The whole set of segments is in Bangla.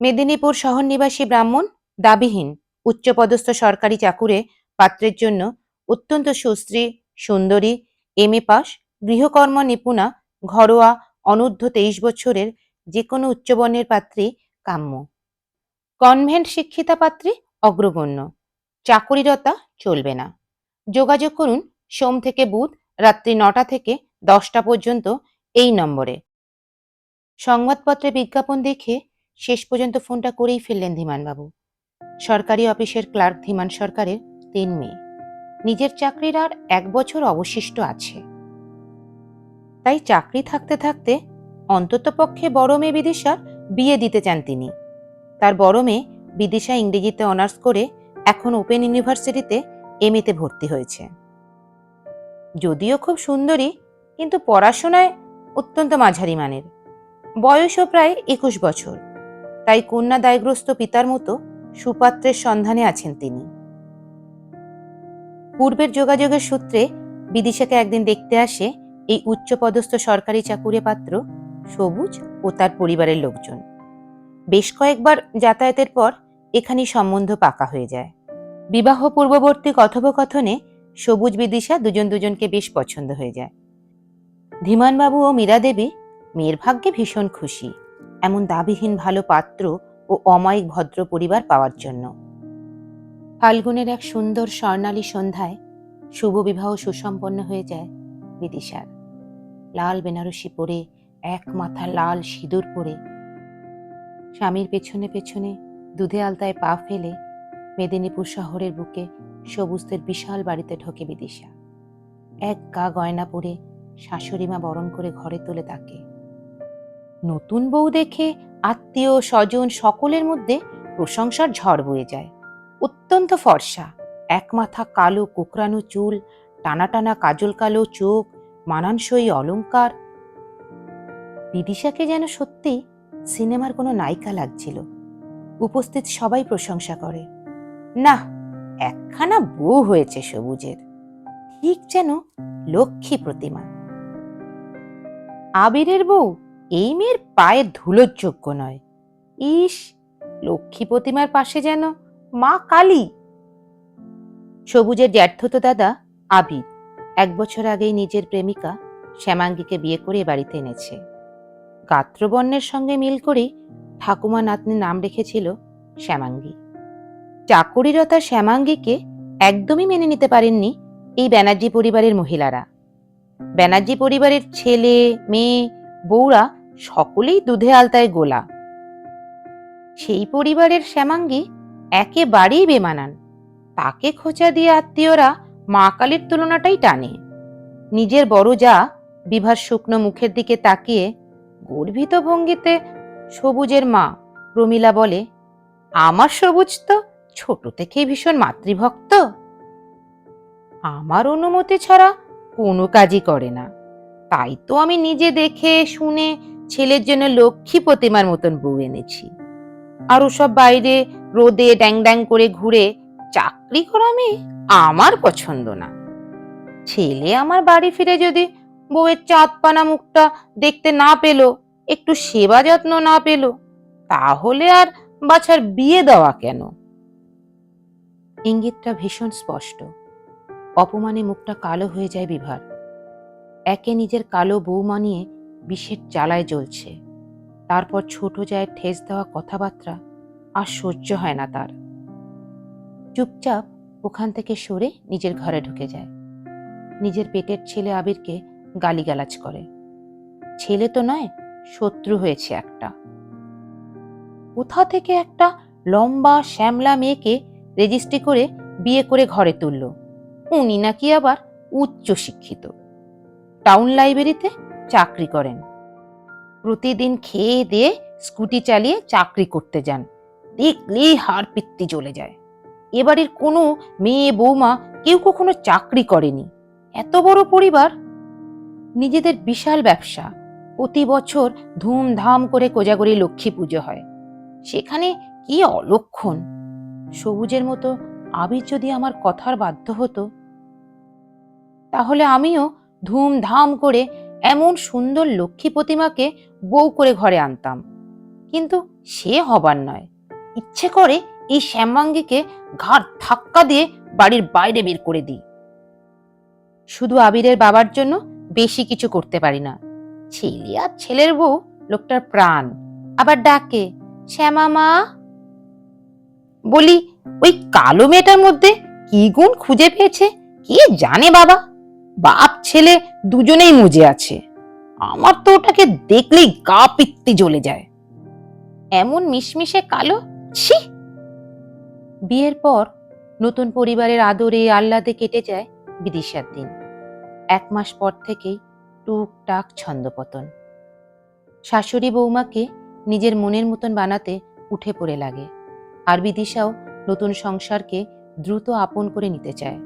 মেদিনীপুর শহর নিবাসী ব্রাহ্মণ দাবিহীন উচ্চপদস্থ সরকারি চাকুরে পাত্রের জন্য অত্যন্ত সুশ্রী, সুন্দরী এম পাস গৃহকর্ম নিপুণা, ঘরোয়া, অনূর্ধ্ব তেইশ বছরের যে কোনো উচ্চবর্ণের পাত্রী কাম্য। কনভেন্ট শিক্ষিতা পাত্রী অগ্রগণ্য। চাকুরিরতা চলবে না। যোগাযোগ করুন সোম থেকে বুধ রাত্রি নটা থেকে দশটা পর্যন্ত এই নম্বরে। সংবাদপত্রে বিজ্ঞাপন দেখে শেষ পর্যন্ত ফোনটা করেই ফেললেন ধীমানবাবু। সরকারি অফিসের ক্লার্ক ধীমান সরকারের তিন মেয়ে। নিজের চাকরির আর এক বছর অবশিষ্ট আছে। তাই চাকরি থাকতে থাকতে অন্ততপক্ষে বড় মেয়ে বিদিশার বিয়ে দিতে চান তিনি। তার বড় মেয়ে বিদিশা ইংরেজিতে অনার্স করে এখন ওপেন ইউনিভার্সিটিতে এমএতে ভর্তি হয়েছে। যদিও খুব সুন্দরী, কিন্তু পড়াশোনায় অত্যন্ত মাঝারি মানের। বয়সও প্রায় একুশ বছর। তাই কন্যা দায়গ্রস্ত পিতার মতো সুপাত্রের সন্ধানে আছেন তিনি। পূর্বের যোগাযোগের সূত্রে বিদিশাকে একদিন দেখতে আসে এই উচ্চপদস্থ সরকারি চাকুরে পাত্র সবুজ ও তার পরিবারের লোকজন। বেশ কয়েকবার যাতায়াতের পর এখানেই সম্বন্ধ পাকা হয়ে যায়। বিবাহ পূর্ববর্তী কথোপকথনে সবুজ বিদিশা দুজন দুজনকে বেশ পছন্দ হয়ে যায়। ধীমানবাবু ও মীরা দেবী মেয়ের ভাগ্যে ভীষণ খুশি। এমন দাবিহীন ভালো পাত্র ও অমায়িক ভদ্র পরিবার পাওয়ার জন্য। ফাল্গুনের এক সুন্দর স্বর্ণালী সন্ধ্যায় শুভ বিবাহ সুসম্পন্ন হয়ে যায় বিদিশার। লাল বেনারসি পরে, এক মাথা লাল সিঁদুর পরে। স্বামীর পেছনে পেছনে দুধে আলতায় পা ফেলে মেদিনীপুর শহরের বুকে সবুজদের বিশাল বাড়িতে ঢোকে বিদিশা। এক গা গয়না পরে শাশুড়িমা বরণ করে ঘরে তোলে তাকে। নতুন বউ দেখে আত্মীয় স্বজন সকলের মধ্যে প্রশংসার ঝড় বয়ে যায়। অত্যন্ত ফর্সা, এক মাথা কালো কোকড়ানো চুল, টানা টানা কাজল কালো চোখ, মানানসই অলংকার। বিদিশাকে যেন সত্যি সিনেমার কোনো নায়িকা লাগছিল। উপস্থিত সবাই প্রশংসা করে। না, একখানা বউ হয়েছে সবুজের। ঠিক যেন লক্ষ্মী প্রতিমা। আবিরের বউ? এই মেয়ের পায়ের ধুলোর যোগ্য নয়। ইস, লক্ষ্মী প্রতিমার পাশে যেন মা কালী। সবুজের জ্যাঠতো দাদা আবির, এক বছর আগেই নিজের প্রেমিকা শ্যামাঙ্গীকে বিয়ে করে বাড়িতে এনেছে। গাত্রবর্ণের সঙ্গে মিল করে ঠাকুমা নাতনি নাম রেখেছিল শ্যামাঙ্গী। চাকুরিরতা শ্যামাঙ্গীকে একদমই মেনে নিতে পারেননি এই ব্যানার্জি পরিবারের মহিলারা। ব্যানার্জি পরিবারের ছেলে, মেয়ে, বউরা সকলেই দুধে আলতায় গোলা। সেই পরিবারের শ্যামাঙ্গী একেবারেই বেমানান। তাকে খোঁচা দিয়ে আত্মীয়রা মা কালীর তুলনাটাই টানে। নিজের বড় যা বিভার শুকনো মুখের দিকে তাকিয়ে গর্বিত ভঙ্গিতে সবুজের মা প্রমীলা বলে, আমার সবুজ তো ছোট থেকেই ভীষণ মাতৃভক্ত। আমার অনুমতি ছাড়া কোনো কাজই করে না। তাই তো আমি নিজে দেখে, শুনে ছেলের জন্য লক্ষ্মী প্রতিমার মতন বউ এনেছি। আর ওসব বাইরে রোদে ড্যাং ড্যাং করে ঘুরে চাকরি করা মেয়ে আমার পছন্দ না। ছেলে আমার বাড়ি ফিরে যদি বউয়ের চাঁদপানা মুখটা দেখতে না পেল, একটু সেবা যত্ন না পেল, তাহলে আর বাছার বিয়ে দেওয়া কেন? ইঙ্গিতটা ভীষণ স্পষ্ট। অপমানে মুখটা কালো হয়ে যায় বিভার। একে নিজের কালো বউ নিয়ে বিষের জ্বালায় জ্বলছে। তারপর ছোট যায় ঠেস দেওয়া কথাবার্তা আর সহ্য হয় না তার। চুপচাপ ওখান থেকে সরে নিজের ঘরে ঢুকে যায়। নিজের পেটের ছেলে আবিরকে গালিগালাজ করে। ছেলে তো নয়, শত্রু হয়েছে একটা। কোথা থেকে একটা লম্বা, শ্যামলা মেয়েকে রেজিস্ট্রি করে বিয়ে করে ঘরে তুলল? উনি নাকি আবার উচ্চ শিক্ষিত টাউন লাইব্রেরিতে চাকরি করেন। প্রতিদিন খেয়ে দিয়ে স্কুটি চালিয়ে চাকরি করতে যান। দেখলেই হাড় পিত্তি চলে যায় এবারের কোনো মেয়ে, বৌমা কেউ কখনো চাকরি করেনি। এত বড় পরিবার? নিজেদের বিশাল ব্যবসা। প্রতি বছর ধুমধাম করে কোজাগরি লক্ষ্মী পুজো হয়। সেখানে কি অলক্ষণ? সবুজের মতো আবির যদি আমার কথার বাধ্য হতো? তাহলে আমিও ধুমধাম করে এমন সুন্দর লক্ষ্মী প্রতিমাকে বউ করে ঘরে আনতাম। কিন্তু সে হবার নয়। ইচ্ছে করে এই শ্যামাঙ্গীকে ঘাট ধাক্কা দিয়ে বাড়ির বাইরে বের করে দিই। শুধু আবিরের বাবার জন্য বেশি কিছু করতে পারি না। ছেলে আর ছেলের বউ লোকটার প্রাণ। আবার ডাকে, শ্যামা মা! বলি, ওই কালো মেয়েটার মধ্যে কি গুণ খুঁজে পেয়েছে? কে জানে বাবা? বাপ ছেলে দুজনেই মুজে আছে। আমার তো ওটাকে দেখলেই গা পিত্তি জ্বলে যায়। এমন মিশমিশে কালো? ছি! বিয়ের পর নতুন পরিবারের আদরে আহ্লাদে কেটে যায় বিদিশার দিন। এক মাস পর থেকেই টুকটাক ছন্দপতন। শাশুড়ি বৌমাকে নিজের মনের মতন বানাতে উঠে পড়ে লাগে। আর বিদিশাও নতুন সংসারকে দ্রুত আপন করে নিতে চায়।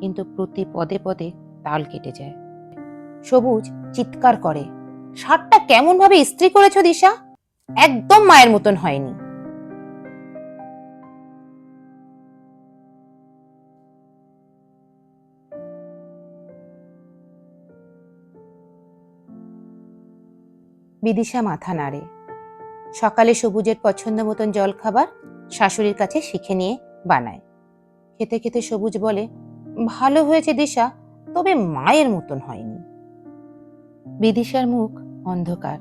কিন্তু প্রতি পদে পদে তাল কেটে যায়। সবুজ চিৎকার করে শার্টটা কেমন ভাবে ইস্ত্রি করেছ দিশা? একদম মায়ের মতন হয়নি। বিদিশা মাথা নাড়ে। সকালে সবুজের পছন্দ মতন জলখাবার শাশুড়ির কাছে শিখে নিয়ে বানায়। খেতে খেতে সবুজ বলে, ভালো হয়েছে দিশা তবে মায়ের মতন হয়নি। বিদিশার মুখ অন্ধকার।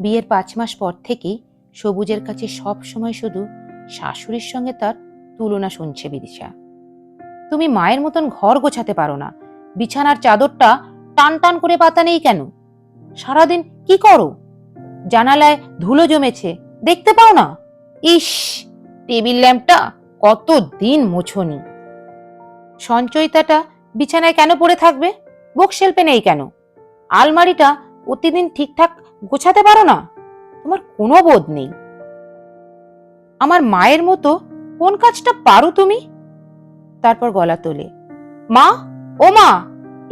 বিয়ের পাঁচ মাস পর থেকেই সবুজের কাছে সব সময় শুধু শাশুড়ির সঙ্গে তার তুলনা শুনছে বিদিশা। তুমি মায়ের মতন ঘর গোছাতে পারো না। বিছানার চাদরটা টান টান করে পাতা নেই কেন? সারাদিন কি করো? জানালায় ধুলো জমেছে। দেখতে পাও না? ইস, টেবিল ল্যাম্পটা কত দিন মোছনি। সঞ্চয়িতাটা বিছানায় কেন পড়ে থাকবে? বুকশেল্পে নেই কেন? আলমারিটা প্রতিদিন ঠিকঠাক গোছাতে পারো না? তোমার কোনো বোধ নেই। আমার মায়ের মতো কোন কাজটা পারো তুমি? তারপর গলা তোলে। মা, ও মা,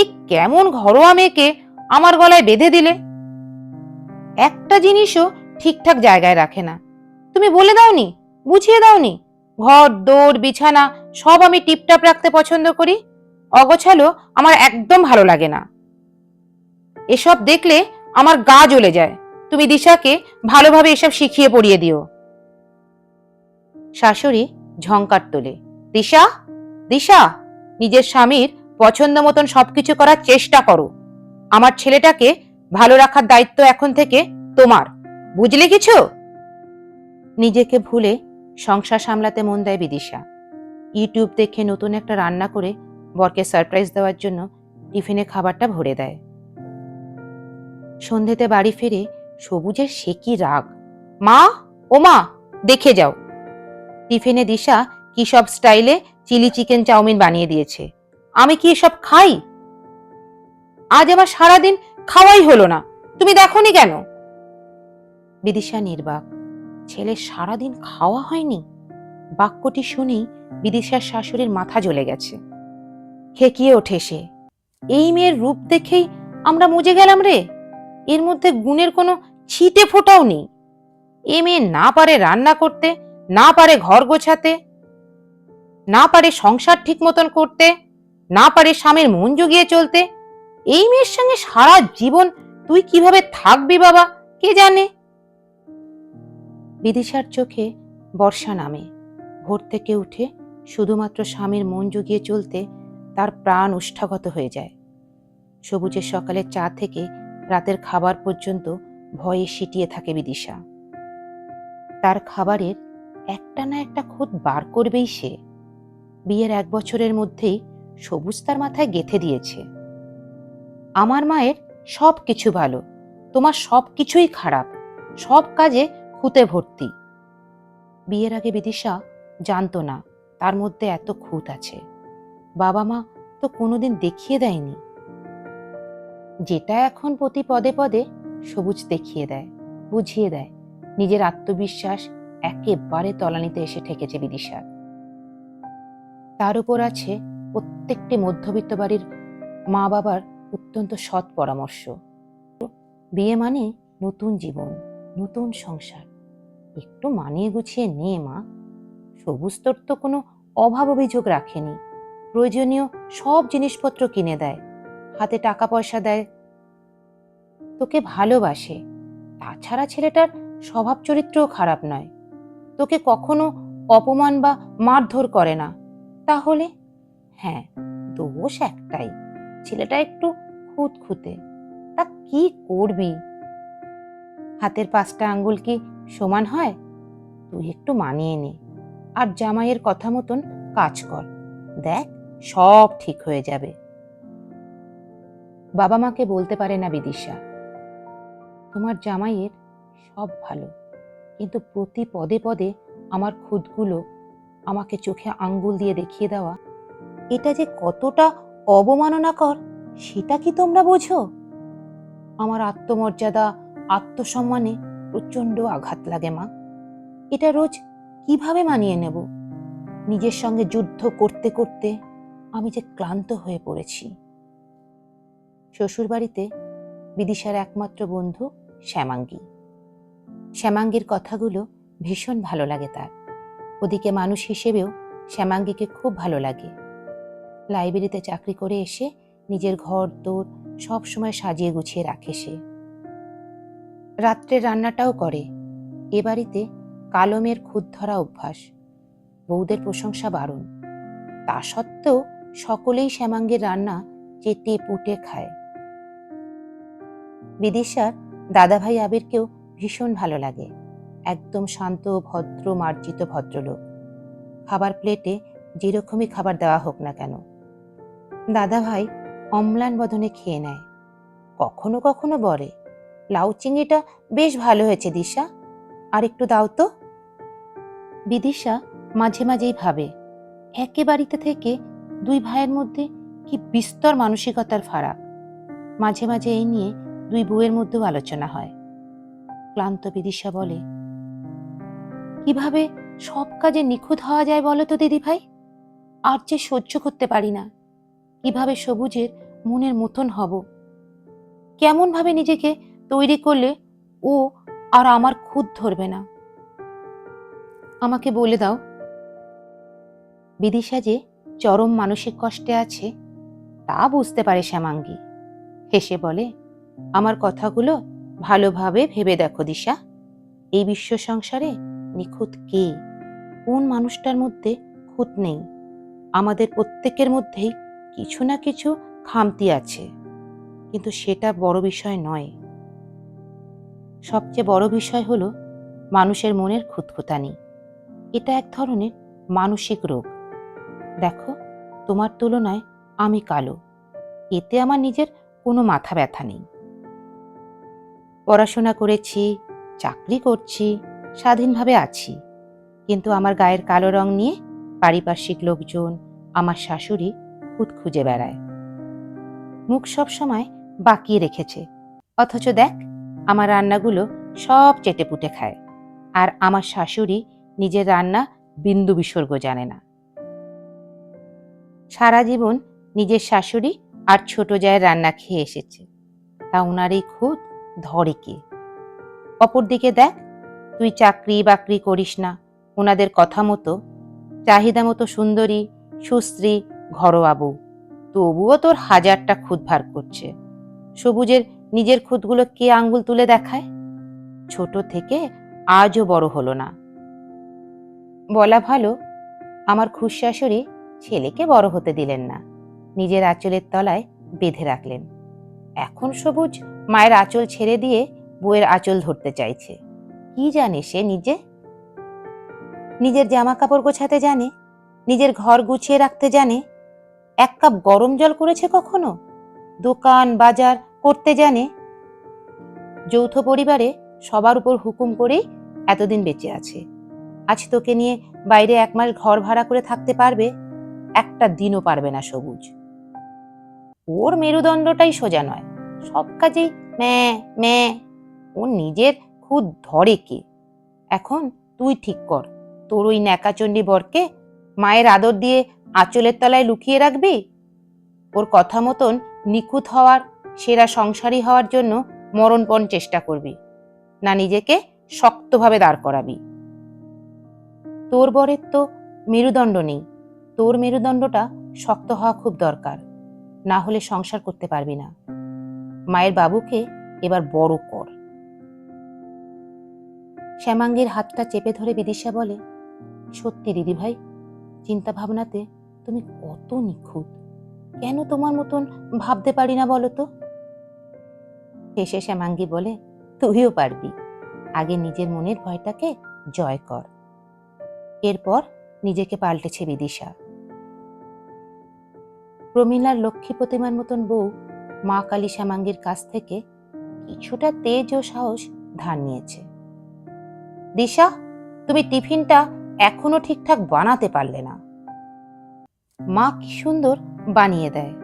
এ কেমন ঘরোয়া মেয়েকে আমার গলায় বেঁধে দিলে? একটা জিনিসও ঠিকঠাক জায়গায় রাখে না। তুমি বলে দাওনি, বুঝিয়ে দাওনি, ঘর দৌড় বিছানা সব আমি টিপটাপ রাখতে পছন্দ করি? অগোছালো আমার একদম ভালো লাগে না। এসব দেখলে আমার গা জ্বলে যায়। তুমি দিশাকে ভালোভাবে এসব শিখিয়ে পড়িয়ে দিও। শাশুড়ি ঝঙ্কার তোলে। দিশা? দিশা, নিজের স্বামীর পছন্দ মতন সবকিছু করার চেষ্টা করো। আমার ছেলেটাকে ভালো রাখার দায়িত্ব এখন থেকে তোমার। বুঝলে কিছু? নিজেকে ভুলে সংসার সামলাতে মন দেয় বিদিশা। ইউটিউব দেখে নতুন একটা রান্না করে বরকে সারপ্রাইজ দেওয়ার জন্য টিফিনে খাবারটা ভরে দেয়। সন্ধেতে বাড়ি ফিরে সবুজের সে কি রাগ। মা, ও মা, দেখে যাও। টিফিনে দিশা কি সব স্টাইলে চিলি চিকেন চাউমিন বানিয়ে দিয়েছে। আমি কি এসব খাই? আজ আমার সারাদিন খাওয়াই হলো না। তুমি দেখোনি কেন? বিদিশা নির্বাক। ছেলে সারাদিন খাওয়া হয়নি? বাক্যটি শুনেই বিদিশার শাশুড়ির মাথা জ্বলে গেছে। খেকিয়ে ওঠে সে। এই মেয়ের রূপ দেখেই আমরা মুজে গেলাম রে। এর মধ্যে গুণের কোনো ছিটে ফোটাও নেই। এ মেয়ে না পারে রান্না করতে, না পারে ঘর গোছাতে, না পারে সংসার ঠিক মতন করতে, না পারে স্বামীর মন জুগিয়ে চলতে। এই মেয়ের সঙ্গে সারা জীবন তুই কীভাবে থাকবি বাবা, কে জানে? বিদিশার চোখে বর্ষা নামে। ভোর থেকে উঠে শুধুমাত্র স্বামীর মন জুগিয়ে চলতে তার প্রাণ উষ্ঠাগত হয়ে যায়। সবুজের সকালের চা থেকে রাতের খাবার পর্যন্ত ভয়ে সিটিয়ে থাকে বিদিশা। তার খাবারের একটা না একটা খুদ বার করবেই সে। বিয়ের এক বছরের মধ্যেই সবুজ তার মাথায় গেথে দিয়েছে। আমার মায়ের সব কিছু ভালো তোমার সব কিছুই খারাপ সব কাজে খুঁতে ভর্তি। বিয়ের আগে বিদিশা জানতো না তার মধ্যে এত খুঁত আছে। বাবা মা তো কোনোদিন দেখিয়ে দেয়নি। যেটা এখন প্রতি পদে পদে সবুজ দেখিয়ে দেয়, বুঝিয়ে দেয়। নিজের আত্মবিশ্বাস একেবারে তলানিতে এসে ঠেকেছে বিদিশার তার উপর আছে প্রত্যেকটি মধ্যবিত্ত বাড়ির মা বাবার অত্যন্ত সৎ পরামর্শ। বিয়ে মানে নতুন জীবন, নতুন সংসার। একটু মানিয়ে গুছিয়ে নে মা। সবুজ তোর তো কোনো অভাব অভিযোগ রাখেনি। প্রয়োজনীয় সব জিনিসপত্র কিনে দেয়। হাতে টাকা পয়সা দেয়। তোকে ভালোবাসে। তাছাড়া ছেলেটার স্বভাব চরিত্রও খারাপ নয়। তোকে কখনো অপমান বা মারধর করে না। তাহলে? হ্যাঁ দোষ একটাই। ছেলেটা একটু খুঁতখুঁতে। তা কি করবি? হাতের পাঁচটা আঙ্গুল কি সমান হয়? তুই একটু মানিয়ে নে। আর জামাইয়ের কথা মতন কাজ কর। দেখ সব ঠিক হয়ে যাবে। বাবা মাকে বলতে পারে না বিদিশা, তোমার জামাইয়ের সব ভালো, কিন্তু প্রতি পদে পদে আমার খুদগুলো আমাকে চোখে আঙ্গুল দিয়ে দেখিয়ে দেওয়া, এটা যে কতটা অবমাননাকর, সেটা কি তোমরা বোঝো? আমার আত্মমর্যাদা, আত্মসম্মানে প্রচণ্ড আঘাত লাগে মা। এটা রোজ কীভাবে মানিয়ে নেব? নিজের সঙ্গে যুদ্ধ করতে করতে আমি যে ক্লান্ত হয়ে পড়েছি। শ্বশুরবাড়িতে বিদিশার একমাত্র বন্ধু শ্যামাঙ্গী। শ্যামাঙ্গীর কথাগুলো ভীষণ ভালো লাগে তার। ওদিকে মানুষ হিসেবেও শ্যামাঙ্গীকে খুব ভালো লাগে। লাইব্রেরিতে চাকরি করে এসে নিজের ঘর, দোর সব সময় সাজিয়ে গুছিয়ে রাখে সে। রাত্রে রান্নাটাও করে। এ বাড়িতে কালমের খুদ ধরা অভ্যাস। বউদের প্রশংসা বারণ। তা সত্ত্বেও সকলেই শ্যামাঙ্গের রান্না চেটে পুটে খায়। বিদিশার দাদাভাই আবিরকেও ভীষণ ভালো লাগে। একদম শান্ত, ভদ্র, মার্জিত ভদ্রলোক। খাবার প্লেটে যেরকমই খাবার দেওয়া হোক না কেন। দাদাভাই অম্লান বদনে খেয়ে নেয়। কখনো কখনো বলে, লাউ চিংড়িটা বেশ ভালো হয়েছে দিশা, আর একটু দাও তো। বিদিশা মাঝে মাঝেই ভাবে একে বাড়িতে থেকে দুই ভাইয়ের মধ্যে কি বিস্তর মানসিকতার ফারাক। মাঝে মাঝে এই নিয়ে দুই বউয়ের মধ্যেও আলোচনা হয়। ক্লান্ত বিদিশা বলে, কীভাবে সব কাজে নিখুঁত হওয়া যায় বলো তো দিদি ভাই আর যে সহ্য করতে পারি না। কীভাবে সবুজের মনের মতন হব? কেমন ভাবে নিজেকে তৈরি করলে ও আর আমার খুদ ধরবে না? আমাকে বলে দাও, বিদিশা যে চরম মানসিক কষ্টে আছে, তা বুঝতে পারে শ্যামাঙ্গী। হেসে বলে, আমার কথাগুলো ভালোভাবে ভেবে দেখো দিশা। এই বিশ্ব সংসারে নিখুঁত কে? কোন মানুষটার মধ্যে খুঁত নেই? আমাদের প্রত্যেকের মধ্যেই কিছু না কিছু খামতি আছে। কিন্তু সেটা বড় বিষয় নয়। সবচেয়ে বড় বিষয় হলো মানুষের মনের খুঁতখুতানি। এটা এক ধরনের মানসিক রোগ। দেখো, তোমার তুলনায় আমি কালো। এতে আমার নিজের কোনো মাথা ব্যথা নেই। পড়াশোনা করেছি, চাকরি করছি, স্বাধীনভাবে আছি। কিন্তু আমার গায়ের কালো রং নিয়ে পারিপার্শ্বিক লোকজন, আমার শাশুড়ি খুদ খুঁজে বেড়ায়। মুখ সব সময় বাকিয়ে রেখেছে। অথচ দেখ, আমার রান্নাগুলো সব চেটে পুটে খায়। আর আমার শাশুড়ি নিজের রান্না বিন্দু বিসর্গ জানে না। সারা জীবন নিজের শাশুড়ি আর ছোট জায়ের রান্না খেয়ে এসেছে। তা ওনার এই খুদ ধরে কে? অপরদিকে দেখ, তুই চাকরি বাকরি করিস না। ওনাদের কথা মতো, চাহিদা মতো সুন্দরী, সুশ্রী, ঘরোয়া বউ। তবুও তোর হাজারটা খুদ ভার করছে। সবুজের নিজের খুদগুলো কে আঙ্গুল তুলে দেখায়? ছোট থেকে আজও বড় হলো না। বলা ভালো, আমার খুশাশুড়ি ছেলেকে বড় হতে দিলেন না। নিজের আঁচলের তলায় বেঁধে রাখলেন। এখন সবুজ মায়ের আঁচল ছেড়ে দিয়ে বউয়ের আঁচল ধরতে চাইছে। কি জানে সে নিজে? নিজের জামা কাপড় গোছাতে জানে? নিজের ঘর গুছিয়ে রাখতে জানে? এক কাপ গরম জল করেছে কখনো? দোকান, বাজার করতে জানে? যৌথ পরিবারে সবার উপর হুকুম করেই এতদিন বেঁচে আছে। আজ তোকে নিয়ে বাইরে এক মাস ঘর ভাড়া করে থাকতে পারবে? একটা দিনও পারবে না সবুজ। ওর মেরুদণ্ডটাই সোজা নয়। সব কাজেই ম্যা ম্যা। ও নিজের খুদ ধরে কে? এখন তুই ঠিক কর, তোর ওই ন্যাকাচণ্ডী বরকে মায়ের আদর দিয়ে আঁচলের তলায় লুকিয়ে রাখবি? ওর কথা মতন নিখুঁত হওয়ার, সেরা সংসারী হওয়ার জন্য মরণপণ চেষ্টা করবি, না নিজেকে শক্তভাবে দাঁড় করাবি। তোর বরের তো মেরুদণ্ড নেই। তোর মেরুদণ্ডটা শক্ত হওয়া খুব দরকার। না হলে সংসার করতে পারবি না। মায়ের বাবুকে এবার বড় কর। শ্যামাঙ্গীর হাতটা চেপে ধরে বিদিশা বলে, সত্যি দিদি ভাই চিন্তা ভাবনাতে তুমি কত নিখুঁত। কেন তোমার মতন ভাবতে পারি না বলো তো? হেসে শ্যামাঙ্গী বলে, তুইও পারবি। আগে নিজের মনের ভয়টাকে জয় কর। এরপর নিজেকে পাল্টেছে বিদিশা। প্রমীলার লক্ষ্মী প্রতিমার মতন বউ মা কালী শ্যামাঙ্গীর কাছ থেকে কিছুটা তেজ ও সাহস ধার নিয়েছে। দিশা, তুমি টিফিনটা এখনও ঠিকঠাক বানাতে পারলে না। মা কি সুন্দর বানিয়ে দেয়।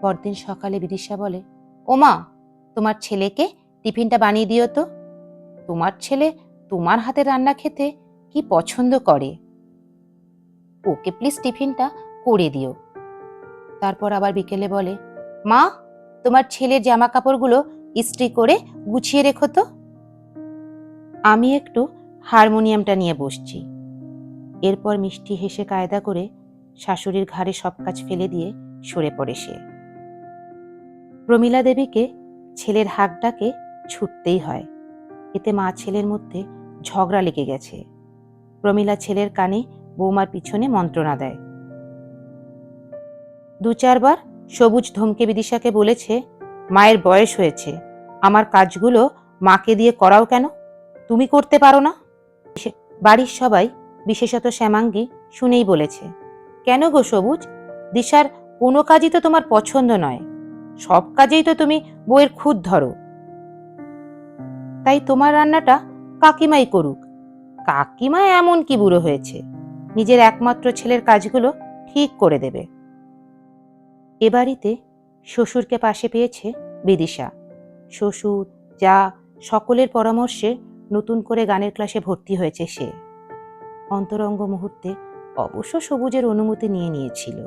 পরদিন সকালে বিদিশা বলে, ও মা, তোমার ছেলেকে টিফিনটা বানিয়ে দিও তো। তোমার ছেলে তোমার হাতে রান্না খেতে কি পছন্দ করে? ওকে প্লিজ টিফিনটা করে দিও। তারপর আবার বিকেলে বলে, মা, তোমার ছেলের জামা কাপড়গুলো ইস্ত্রি করে গুছিয়ে রেখো তো। আমি একটু হারমোনিয়ামটা নিয়ে বসছি। এরপর মিষ্টি হেসে কায়দা করে শাশুড়ির ঘাড়ে সব কাজ ফেলে দিয়ে সরে পড়ে সে। প্রমীলা দেবীকে ছেলের হাক ডাকে ছুটতেই হয়। এতে মা ছেলের মধ্যে ঝগড়া লেগে গেছে। প্রমীলা ছেলের কানে বৌমার পিছনে মন্ত্রণা দেয়। দু চারবার সবুজ ধমকে বিদিশাকে বলেছে, মায়ের বয়স হয়েছে, আমার কাজগুলো মাকে দিয়ে করাও কেন? তুমি করতে পারো না? বাড়ির সবাই, বিশেষত শ্যামাঙ্গী, শুনেই বলেছে, কেন গো সবুজ? দিশার কোনো কাজই তো তোমার পছন্দ নয়। সব কাজেই তো তুমি বইয়ের খুদ ধরো। তাই তোমার রান্নাটা কাকিমাই করুক। কাকিমা এমন কি বুড়ো হয়েছে? নিজের একমাত্র ছেলের কাজগুলো ঠিক করে দেবে। এ বাড়িতে শ্বশুরকে পাশে পেয়েছে বিদিশা। শ্বশুর, যা সকলের পরামর্শে নতুন করে গানের ক্লাসে ভর্তি হয়েছে সে। অন্তরঙ্গ মুহূর্তে অবশ্য সবুজের অনুমতি নিয়ে নিয়েছিল।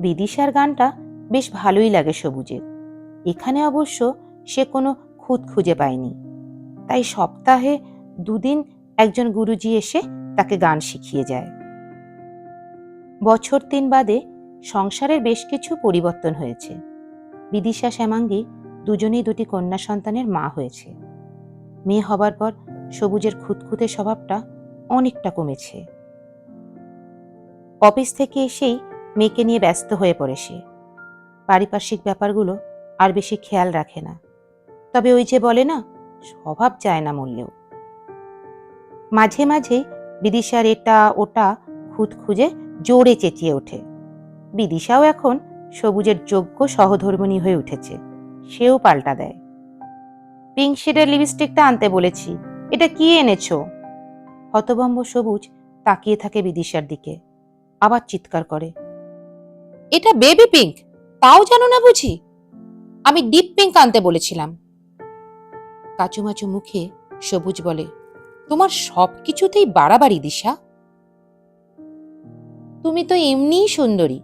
বিদিশার গানটা বেশ ভালোই লাগে সবুজের। এখানে অবশ্য সে কোনো খুঁত খুঁজে পায়নি। তাই সপ্তাহে দুদিন একজন গুরুজি এসে তাকে গান শিখিয়ে যায়। বছর তিন বাদে সংসারের বেশ কিছু পরিবর্তন হয়েছে। বিদিশা শ্যামাঙ্গী দুজনেই দুটি কন্যা সন্তানের মা হয়েছে। মেয়ে হবার পর সবুজের খুঁতখুঁতে স্বভাবটা অনেকটা কমেছে। অফিস থেকে এসেই মেয়েকে নিয়ে ব্যস্ত হয়ে পড়ে সে। পারিপার্শ্বিক ব্যাপারগুলো আর বেশি খেয়াল রাখে না। তবে ওই যে বলে না, স্বভাব চায় না মূল্যেও মাঝে মাঝে বিদিশার এটা ওটা খুঁত খুঁজে জোরে চেঁচিয়ে ওঠে। বিদিশাও এখন সবুজের যোগ্য সহধর্মিণী হয়ে উঠেছে। সেও পাল্টা দেয়। পিঙ্ক শেডের লিপস্টিকটা আনতে বলেছি। এটা কি এনেছো? হতভম্ব সবুজ তাকিয়ে থাকে বিদিশার দিকে। আবার চিৎকার করে। এটা বেবি পিঙ্ক, তাও জানো না বুঝি? আমি ডিপ পিঙ্ক আনতে বলেছিলাম। কাচুমাচু মুখে সবুজ বলে, তোমার সব কিছুতেই বাড়াবাড়ি, দিশা। তুমি তো এমনিই সুন্দরী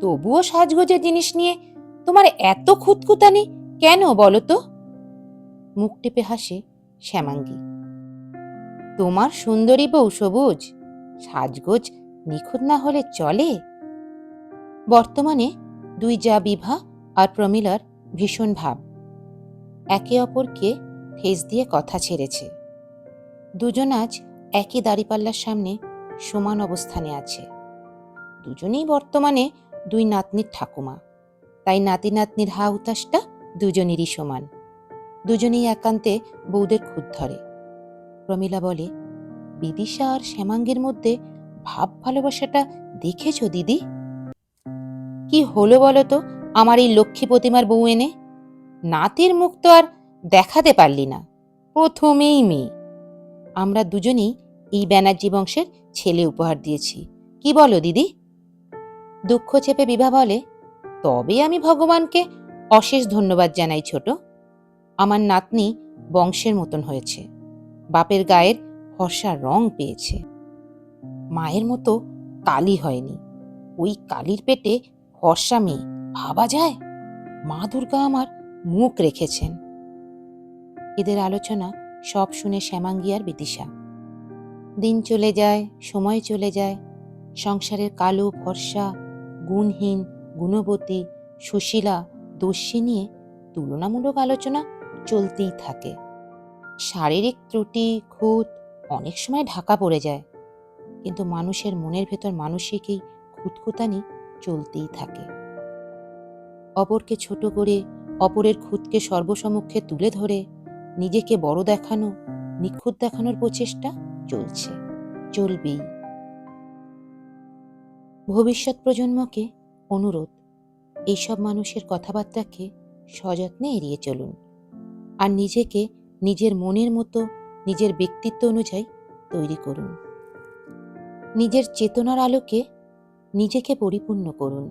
তবুও সাজগোজের জিনিস নিয়ে তোমার এত খুঁতখুতানি? কেন বলো তো? মুখ টেপে হাসে শ্যামাঙ্গী। তোমার সুন্দরী বউ সবুজ, সাজগোজ নিখুঁত না হলে চলে? বর্তমানে দুই যা বিভা আর প্রমিলার ভীষণ ভাব। একে অপরকে ঠেস দিয়ে কথা ছেড়েছে। দুজন আজ একই দাড়িপাল্লার সামনে সমান অবস্থানে আছে। দুজনেই বর্তমানে দুই নাতনির ঠাকুমা। তাই নাতি নাতনির হা উতাসটা দুজনেরই সমান। দুজনেই একান্তে বউদের খুদ ধরে। প্রমিলা বলে, বিদিশা আর শ্যামাঙ্গের মধ্যে ভাব ভালোবাসাটা দেখেছ দিদি? কি হলো বলো তো, আমার এই লক্ষ্মী প্রতিমার বউ এনে? নাতির মুখ তো আর দেখাতে পারলি না। প্রথমেই মেয়ে। আমরা দুজনেই এই ব্যানার্জি বংশের ছেলে উপহার দিয়েছি। কি বলো দিদি? দুঃখ চেপে বিভা বলে, তবে আমি ভগবানকে অশেষ ধন্যবাদ জানাই ছোট। আমার নাতনি বংশের মতন হয়েছে। বাপের গায়ের ফর্সা রং পেয়েছে। মায়ের মতো কালি হয়নি। ওই কালির পেটে ফর্সা মেয়ে, ভাবা যায়? মা দুর্গা আমার মুখ রেখেছেন। এদের আলোচনা সব শুনে শ্যামাঙ্গী আর বিদিশা। দিন চলে যায়, সময় চলে যায়। সংসারের কালো ফর্সা গুণহীন, গুণবতী, সুশীলা, দস্যি নিয়ে তুলনামূলক আলোচনা চলতেই থাকে। শারীরিক ত্রুটি, খুঁত অনেক সময় ঢাকা পড়ে যায়। কিন্তু মানুষের মনের ভেতর মানসিক এই খুঁতখুতানি চলতেই থাকে। অপরকে ছোট করে, অপরের খুঁতকে সর্বসমক্ষে তুলে ধরে, নিজেকে বড় দেখানো, নিখুঁত দেখানোর প্রচেষ্টা চলছে, চলবেই। ভবিষ্যৎ প্রজন্মকে অনুরোধ এইসব মানুষের কথাবার্তাকে সযত্নে এড়িয়ে চলুন আর নিজেকে নিজের মনের মতো, নিজের ব্যক্তিত্ব অনুযায়ী তৈরি করুন। নিজের চেতনার আলোকে নিজেকে পরিপূর্ণ করুন।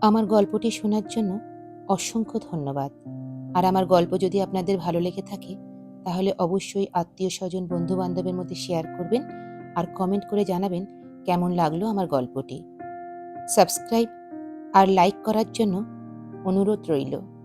আমার গল্পটি শোনার জন্য অসংখ্য ধন্যবাদ। আর আমার গল্প যদি আপনাদের ভালো লেগে থাকে, তাহলে অবশ্যই আত্মীয় স্বজন বন্ধু বান্ধবের মধ্যে শেয়ার করবেন আর কমেন্ট করে জানাবেন কেমন লাগল আমার গল্পটি? সাবস্ক্রাইব আর লাইক করার জন্য অনুরোধ রইল।